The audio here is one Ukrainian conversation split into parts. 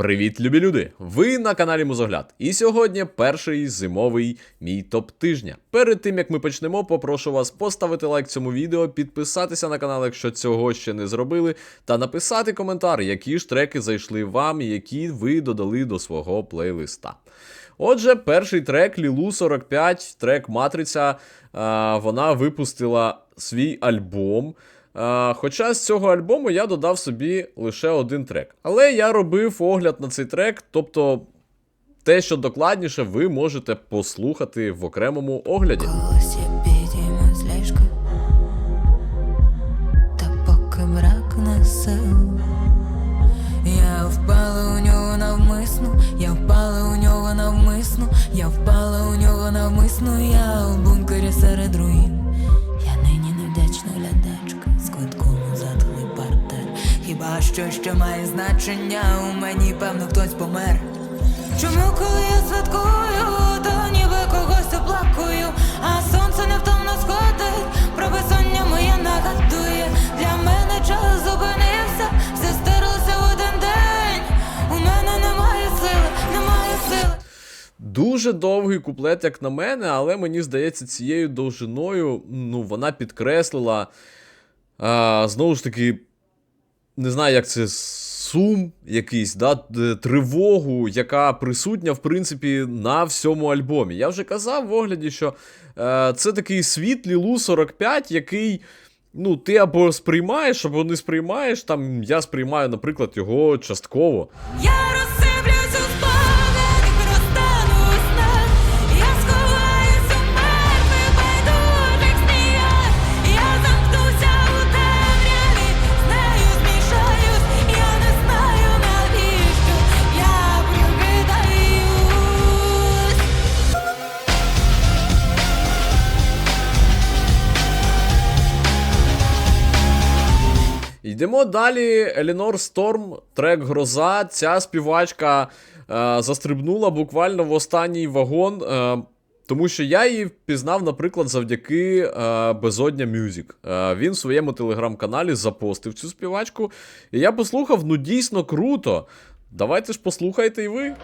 Привіт, любі люди! Ви на каналі Музогляд. І сьогодні перший зимовий мій топ тижня. Перед тим як ми почнемо, попрошу вас поставити лайк цьому відео, підписатися на канал, якщо цього ще не зробили, та написати коментар, які ж треки зайшли вам які ви додали до свого плейлиста. Отже, перший трек Лілу 45, трек Матриця. Вона випустила свій альбом. А, Хоча з цього альбому я додав собі лише один трек. Але я робив огляд на цей трек, тобто те, що докладніше, ви можете послухати в окремому огляді. Я впала у нього навмисно, я впала у нього навмисно, я впала у нього навмисно, я у бункері серед руїн. Що ще має значення, у мені певно хтось помер. Чому, коли я святкую, то ніби когось оплакую, а сонце невтомно сходить, про безсоння моє нагадує. Для мене час зупинився, все стерлося в один день. У мене немає сили, немає сили. Дуже довгий куплет, як на мене, але мені здається, цією довжиною ну, вона підкреслила а, знову ж таки, не знаю, як це сум якийсь, да, тривогу, яка присутня, в принципі, на всьому альбомі. Я вже казав в огляді, що е, це такий світ Лілу 45, який. Ну, ти або сприймаєш, або не сприймаєш. Там я сприймаю, наприклад, його частково. Я Йдемо далі. Елінор Сторм, трек Гроза. Ця співачка е, застрибнула буквально в останній вагон. Е, тому що я її впізнав, наприклад, завдяки е, Безодня Мюзік. Е, він в своєму телеграм-каналі запостив цю співачку. І я послухав, ну дійсно круто. Давайте ж послухайте і ви.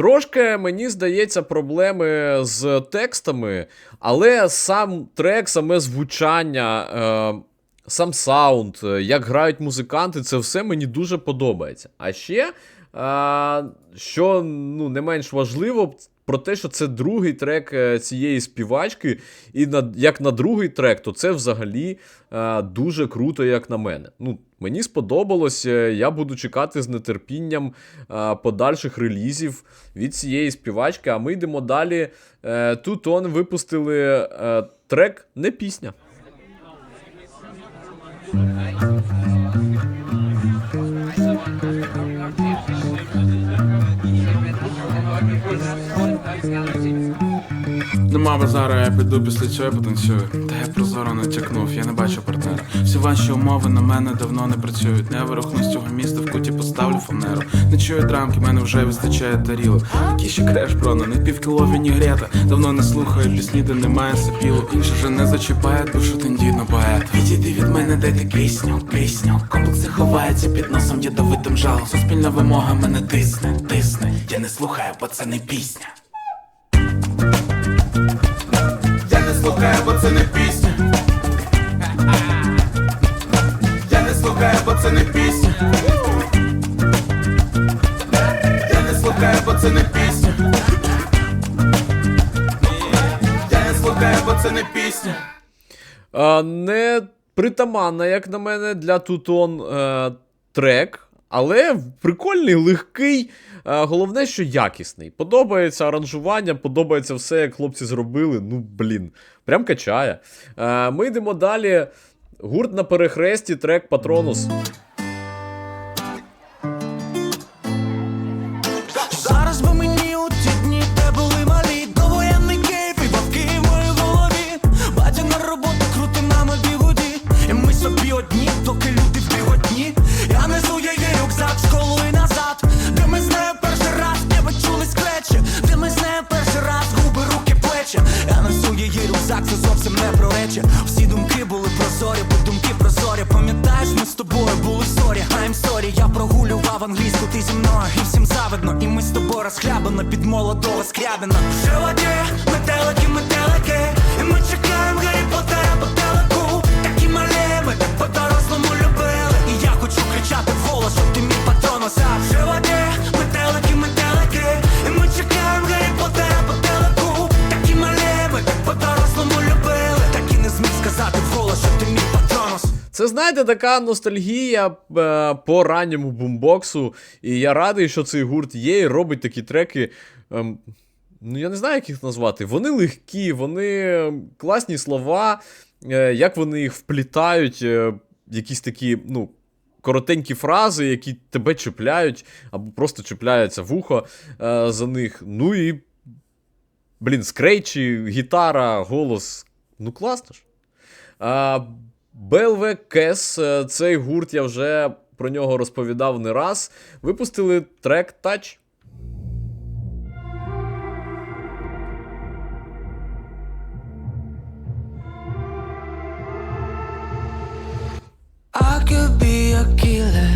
Трошки, мені здається, проблеми з текстами, але сам трек, саме звучання, е, сам саунд, е, як грають музиканти, це все мені дуже подобається. А ще, е, що ну, не менш важливо, про те, що це другий трек е, цієї співачки, і на, як на другий трек, то це взагалі е, дуже круто, як на мене. Ну, мені сподобалось, е, я буду чекати з нетерпінням е, подальших релізів від цієї співачки. А ми йдемо далі. Е, Тут он випустили е, трек, не пісня. Нема базару, я піду після цього і потанцюю. Та я прозоро натякнув, я не бачу партнера. Всі ваші умови на мене давно не працюють. Не вирухну з цього міста, в куті поставлю фанеру. Не чую драмки, мене вже вистачає тарілок. Який ще креш, бро, на них півкіло вінігрета. Давно не слухаю пісні, де немає сапілок. Інше вже не зачіпає душу тендітно поет. Відійди від мене, дайте пісню, пісню. Комплекси ховаються під носом ядовитим жалом. Суспільна вимога мене тисне, тисне. Я не слухаю, бо це не пісня. Слухаю, бо це не пісня. Я не слухаю, бо це не пісня. Я не слухаю, бо це не пісня. Я не слухаю, бо це не пісня. А, не притаманна, як на мене, для Тутон е, трек, але прикольний, легкий. Е, головне, що якісний. Подобається аранжування, подобається все, як хлопці зробили. Ну, блін, прям качає. Е, ми йдемо далі. Гурт на перехресті, трек Патронус. I'm я прогулював англійську, ти зі мною. І всім завидно, і ми з тобою розхлябано Під молодого скрябина. В животі метелики, метелики Це, знаєте, така ностальгія е, по ранньому бумбоксу. І я радий, що цей гурт є і робить такі треки. ем, ну, я не знаю, як їх назвати. Вони легкі, вони класні слова, е, як вони їх вплітають, е, якісь такі, ну. Коротенькі фрази, які тебе чіпляють, або просто чіпляються в ухо е, за них. Ну і. Блін, скрейчі, гітара, голос. Ну, класно ж. А, BLV Кес, е, цей гурт, я вже про нього розповідав не раз. Випустили трек Touch. I could be a killer,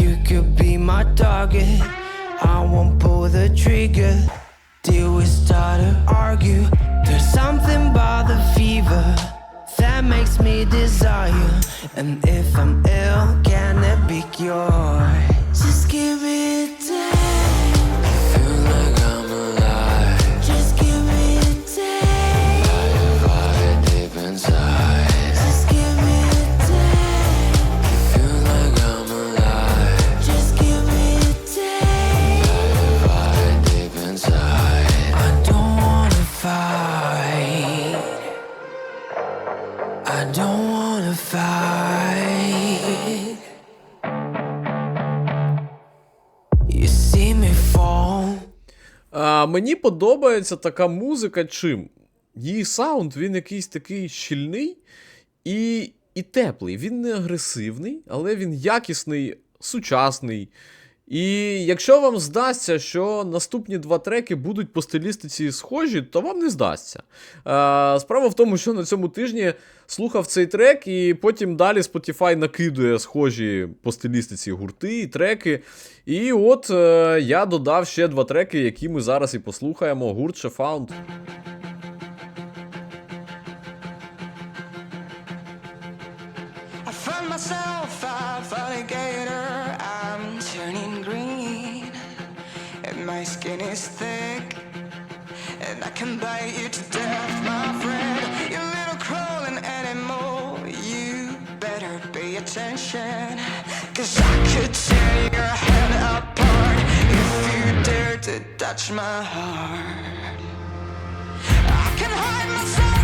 you could be my target. I won't pull the trigger till we start to argue. There's something about the fever that makes me desire. And if I'm ill, can it be cured? Just give me А, мені подобається така музика чим? Її саунд, він якийсь такий щільний і, і теплий. Він не агресивний, але він якісний, сучасний. І якщо вам здасться, що наступні два треки будуть по стилістиці схожі, то вам не здасться. А, справа в тому, що на цьому тижні слухав цей трек, і потім далі Spotify накидує схожі по стилістиці гурти і треки. І от е, я додав ще два треки, які ми зараз і послухаємо. Гурт Sheffound. I skin is thick, and I can bite you to death, my friend. You little crawling animal, you better pay attention, cause I could tear your head apart if you dare to touch my heart. I can hide myself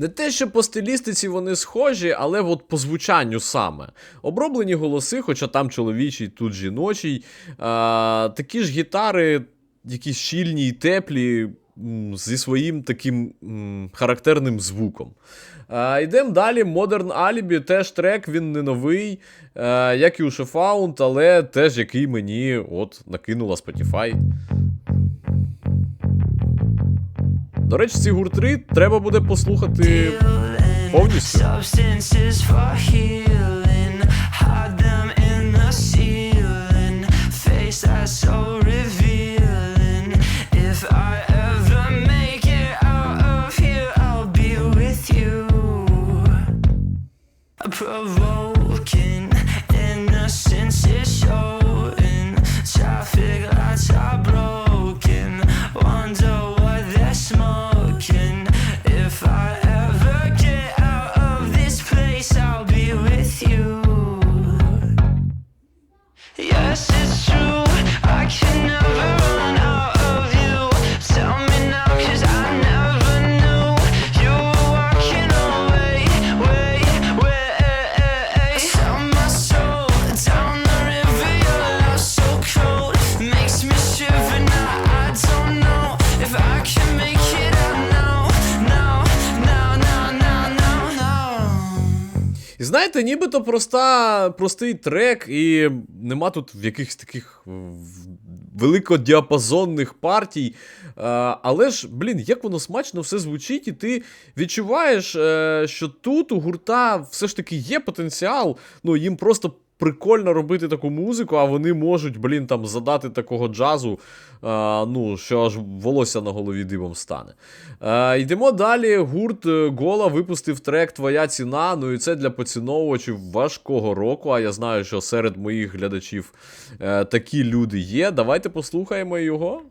Не те, що по стилістиці вони схожі, але от по звучанню саме. Оброблені голоси, хоча там чоловічий, тут жіночий. А, такі ж гітари, якісь щільні і теплі, зі своїм таким м, характерним звуком. Йдемо далі. Modern Alibi, теж трек, він не новий, як і у Шефаунд, але теж який мені от накинула Spotify. До речі, ці гуртри треба буде послухати повністю. І знаєте, нібито проста, простий трек, і нема тут якихось таких великодіапазонних партій. Е, Але ж, блін, як воно смачно все звучить, і ти відчуваєш, е, що тут у гурта все ж таки є потенціал. Ну, їм просто. Прикольно робити таку музику, а вони можуть, блін, там задати такого джазу, а, ну, що аж волосся на голові дибом стане. А, йдемо далі. Гурт е, Гола випустив трек Твоя ціна. Ну і це для поціновувачів важкого року. А я знаю, що серед моїх глядачів е, такі люди є. Давайте послухаємо його.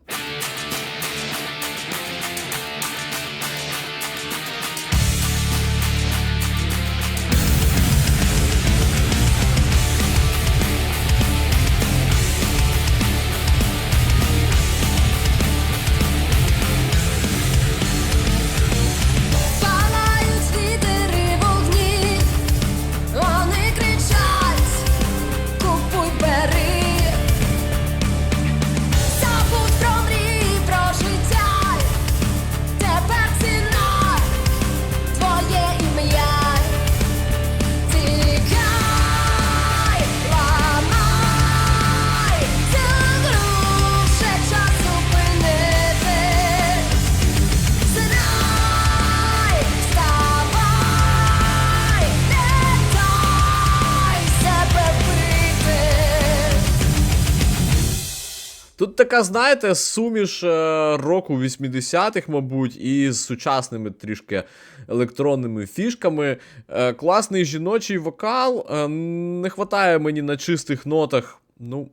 Тут така, знаєте, суміш е, року 80-х, мабуть, і з сучасними трішки електронними фішками. Е, класний жіночий вокал. Е, не вистачає мені на чистих нотах. Ну,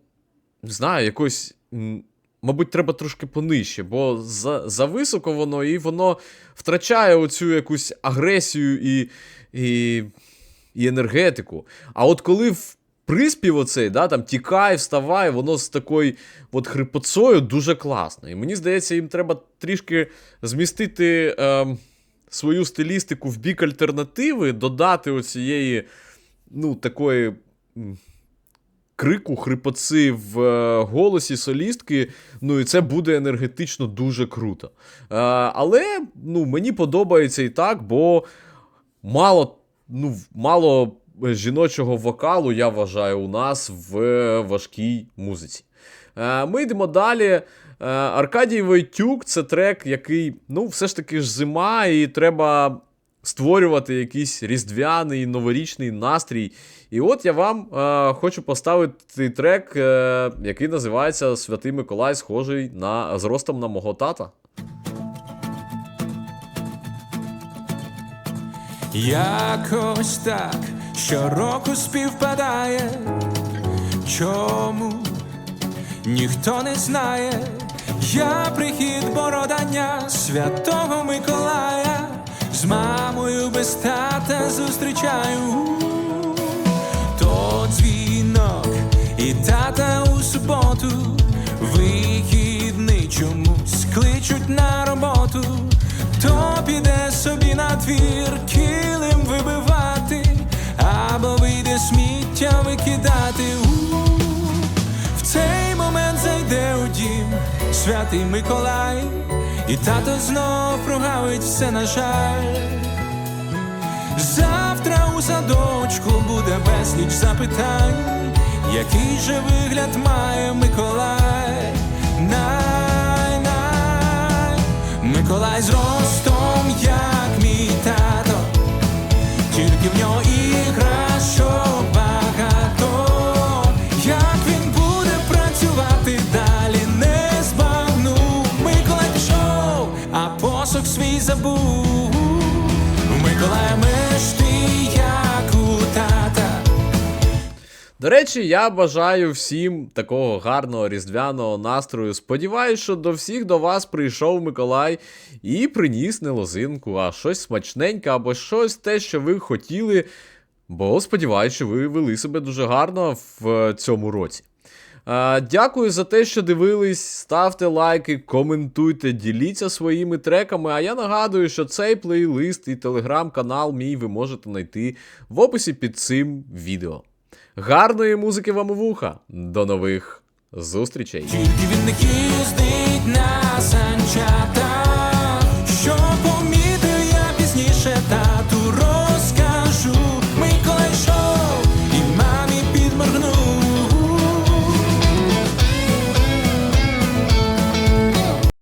не знаю, якось. Мабуть, треба трошки понижче, бо за, за високо воно і воно втрачає оцю якусь агресію і, і, і енергетику. А от коли в приспів оцей, да, там тікай, вставай, воно з такою от хрипотцою дуже класно. І мені здається, їм треба трішки змістити ем, свою стилістику в бік альтернативи, додати оцієї, ну, такої. Крику, хрипоци в е, голосі солістки, ну і це буде енергетично дуже круто. Е, але ну, мені подобається і так, бо мало, ну, мало жіночого вокалу, я вважаю, у нас в важкій музиці. Е, Ми йдемо далі. Е, Аркадій Войтюк це трек, який, ну, все ж таки ж зима, і треба створювати якийсь різдвяний новорічний настрій. І от я вам е, хочу поставити трек, який називається Святий Миколай, схожий на зростом на мого тата. Якось так щороку співпадає. Чому? Ніхто не знає, я прихід бородання святого Миколая. З мамою без тата зустрічаю. То дзвінок і тата у суботу, вихідний чомусь кличуть на роботу, то піде собі на двір килим вибивати, сміття викидати. У, в цей момент зайде у дім святий Миколай, і тато знов прогавить все на жаль. Завтра у садочку буде безліч запитань, який же вигляд має Миколай. Най, Миколай з ростом, як мій тато, тільки іграшок багато. Як він буде працювати далі, не збагну. Миколай а посох свій забув. До речі, я бажаю всім такого гарного різдвяного настрою. Сподіваюсь, що до всіх до вас прийшов Миколай і приніс не лозинку, а щось смачненьке або щось те, що ви хотіли. Бо сподіваюсь, що ви вели себе дуже гарно в цьому році. Е, Дякую за те, що дивились. Ставте лайки, коментуйте, діліться своїми треками. А я нагадую, що цей плейлист і телеграм-канал мій ви можете знайти в описі під цим відео. Гарної музики вам у вуха. До нових зустрічей. Тільки він не на санчата, що помі.